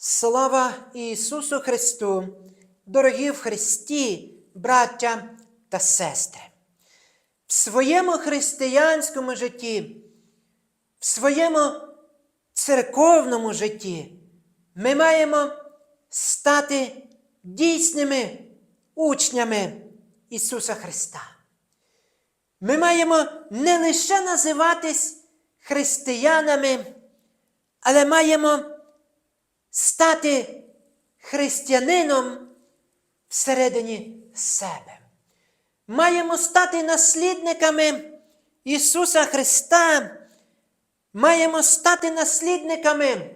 Слава Ісусу Христу, дорогі в Христі, браття та сестри! В своєму християнському житті, в своєму церковному житті ми маємо стати дійсними учнями Ісуса Христа. Ми маємо не лише називатись християнами, але маємо стати християнином всередині себе. Маємо стати наслідниками Ісуса Христа, маємо стати наслідниками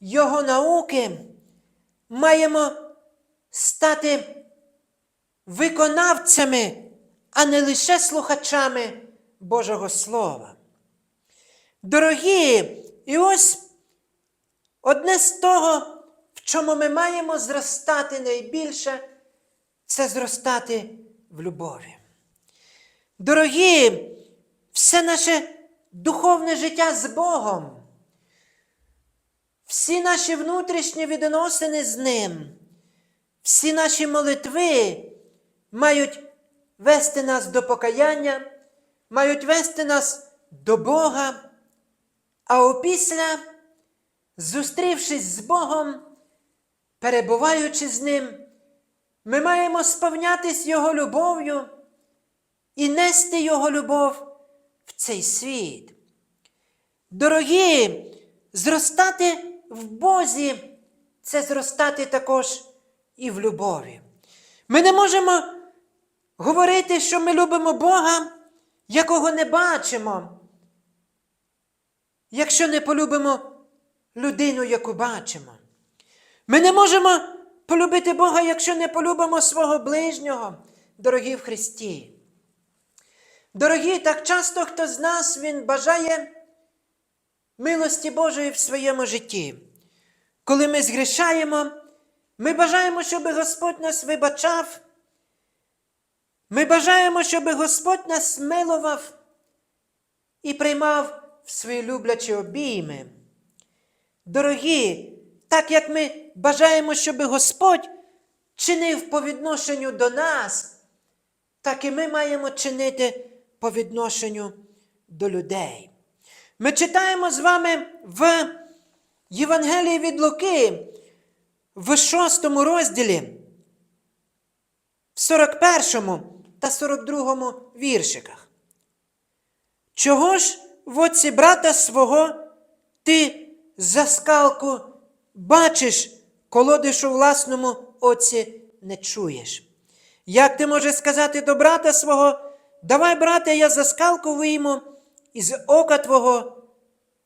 Його науки, маємо стати виконавцями, а не лише слухачами Божого Слова. Дорогі, і ось Одне з того, в чому ми маємо зростати найбільше, це зростати в любові. Дорогі, все наше духовне життя з Богом, всі наші внутрішні відносини з Ним, всі наші молитви мають вести нас до покаяння, мають вести нас до Бога, а опісля зустрівшись з Богом, перебуваючи з Ним, ми маємо сповнятись Його любов'ю і нести Його любов в цей світ. Дорогі, зростати в Бозі це зростати також і в любові. Ми не можемо говорити, що ми любимо Бога, якого не бачимо, якщо не полюбимо людину, яку бачимо. Ми не можемо полюбити Бога, якщо не полюбимо свого ближнього, дорогі в Христі. Дорогі, так часто хто з нас він бажає милості Божої в своєму житті. Коли ми згрішаємо, ми бажаємо, щоб Господь нас вибачав. Ми бажаємо, щоб Господь нас милував і приймав в свої люблячі обійми. Дорогі, так як ми бажаємо, щоб Господь чинив по відношенню до нас, так і ми маємо чинити по відношенню до людей. Ми читаємо з вами в Євангелії від Луки в 6 розділі, в 41 та 42 віршиках. Чого ж в оці брата свого ти за скалку бачиш, колодиш у власному оці не чуєш. Як ти можеш сказати до брата свого, давай, брате, я за скалку вийму із ока твого,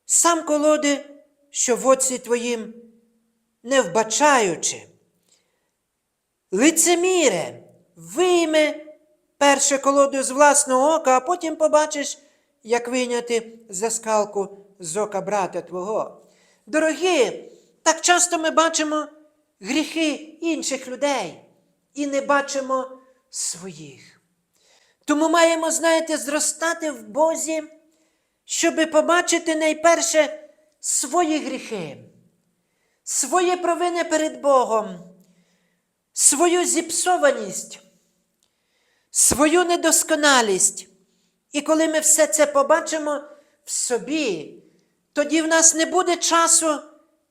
сам колоди, що в оці твоїм, не вбачаючи. Лицеміре, вийми перше колоду з власного ока, а потім побачиш, як вийняти за скалку з ока брата твого. Дорогі, так часто ми бачимо гріхи інших людей і не бачимо своїх. Тому маємо, знаєте, зростати в Бозі, щоби побачити найперше свої гріхи, свої провини перед Богом, свою зіпсованість, свою недосконалість. І коли ми все це побачимо в собі, тоді в нас не буде часу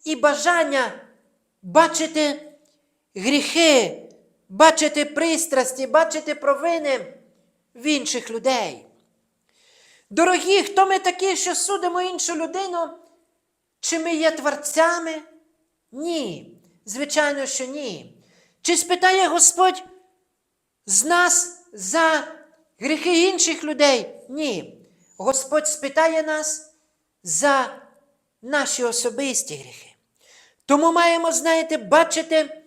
і бажання бачити гріхи, бачити пристрасті, бачити провини в інших людей. Дорогі, хто ми такі, що судимо іншу людину? Чи ми є творцями? Ні. Звичайно, що ні. Чи спитає Господь з нас за гріхи інших людей? Ні. Господь спитає нас за наші особисті гріхи. Тому маємо, знаєте, бачити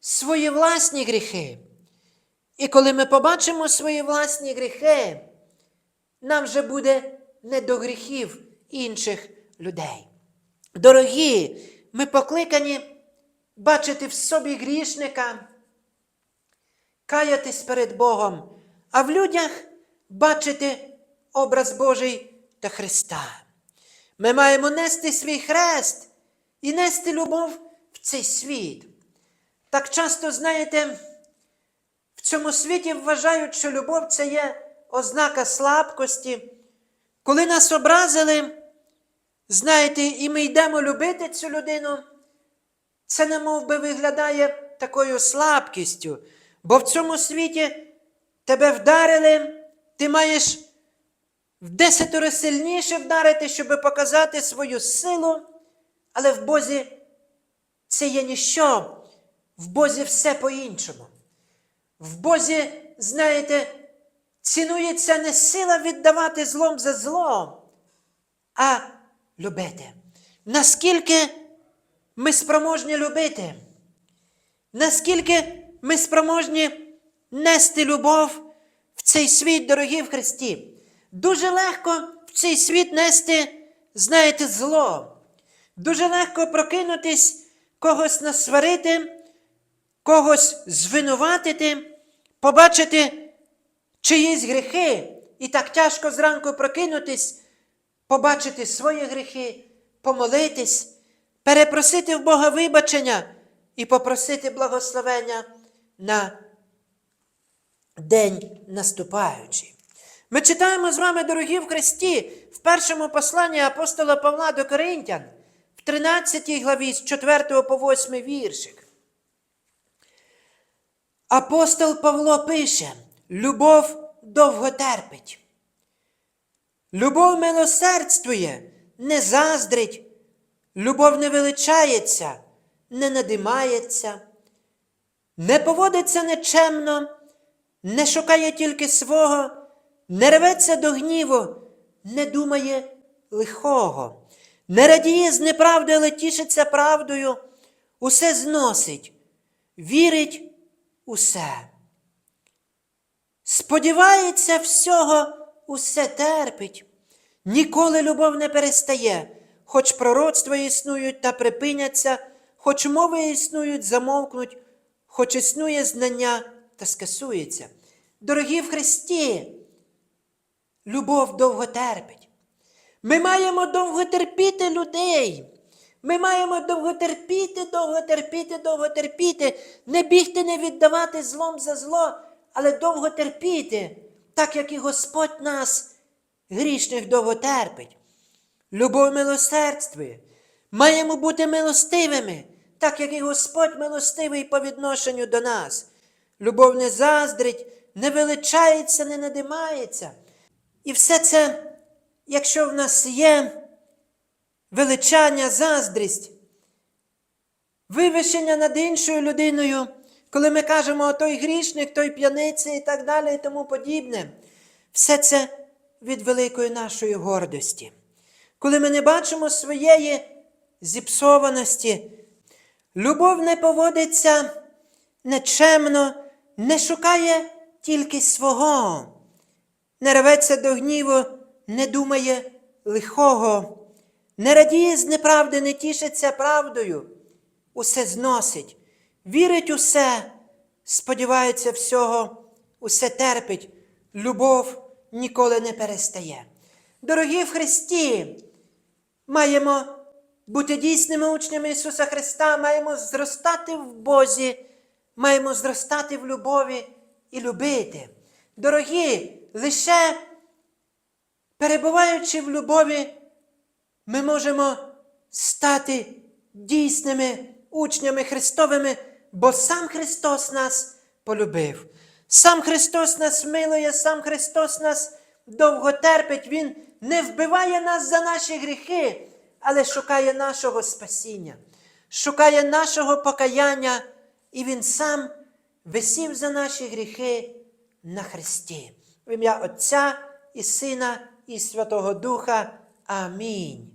свої власні гріхи. І коли ми побачимо свої власні гріхи, нам вже буде не до гріхів інших людей. Дорогі, ми покликані бачити в собі грішника, каятись перед Богом, а в людях бачити образ Божий та Христа. Ми маємо нести свій хрест і нести любов в цей світ. Так часто, знаєте, в цьому світі вважають, що любов це є ознака слабкості. Коли нас образили, знаєте, і ми йдемо любити цю людину, це немов би виглядає такою слабкістю. Бо в цьому світі тебе вдарили, ти маєш в десятеро сильніше вдарити, щоб показати свою силу, але в Бозі це є ніщо. В Бозі все по-іншому. В Бозі, знаєте, цінується не сила віддавати злом за зло, а любити. Наскільки ми спроможні любити, наскільки ми спроможні нести любов в цей світ, дорогі в Христі. Дуже легко в цей світ нести, знаєте, зло. Дуже легко прокинутись, когось насварити, когось звинуватити, побачити чиїсь гріхи. І так тяжко зранку прокинутись, побачити свої гріхи, помолитись, перепросити в Бога вибачення і попросити благословення на день наступаючий. Ми читаємо з вами, дорогі в Христі, в першому посланні апостола Павла до Коринтян, в 13 главі з 4 по 8 віршик. Апостол Павло пише: любов довго терпить. Любов милосердствує, не заздрить, любов не величається, не надимається, не поводиться нечемно, не шукає тільки свого, не рветься до гніву, не думає лихого, не радіє з неправди, але тішиться правдою, усе зносить, вірить усе. Сподівається всього, усе терпить. Ніколи любов не перестає, хоч пророцтва існують та припиняться, хоч мови існують, замовкнуть, хоч існує знання та скасується. Дорогі в Христі, любов довго терпить. Ми маємо довго терпіти людей. Ми маємо довго терпіти, довго терпіти, довго терпіти, не бігти, не віддавати злом за зло, але довго терпіти, так як і Господь нас, грішних, довго терпить. Любов милосердствує. Маємо бути милостивими, так як і Господь милостивий по відношенню до нас. Любов не заздрить, не величається, не надимається. І все це, якщо в нас є величання, заздрість, вивищення над іншою людиною, коли ми кажемо, той грішник, той п'яниця і так далі, і тому подібне, все це від великої нашої гордості. Коли ми не бачимо своєї зіпсованості, любов не поводиться нечемно, не шукає тільки свого, не рветься до гніву, не думає лихого, не радіє з неправди, не тішиться правдою, усе зносить, вірить усе, сподівається всього, усе терпить, любов ніколи не перестає. Дорогі в Христі, маємо бути дійсними учнями Ісуса Христа, маємо зростати в Бозі, маємо зростати в любові і любити. Дорогі, лише перебуваючи в любові, ми можемо стати дійсними учнями Христовими, бо сам Христос нас полюбив. Сам Христос нас милує, сам Христос нас довго терпить. Він не вбиває нас за наші гріхи, але шукає нашого спасіння, шукає нашого покаяння, і Він сам висів за наші гріхи на Христі. В ім'я Отця і Сина, і Святого Духа. Амінь.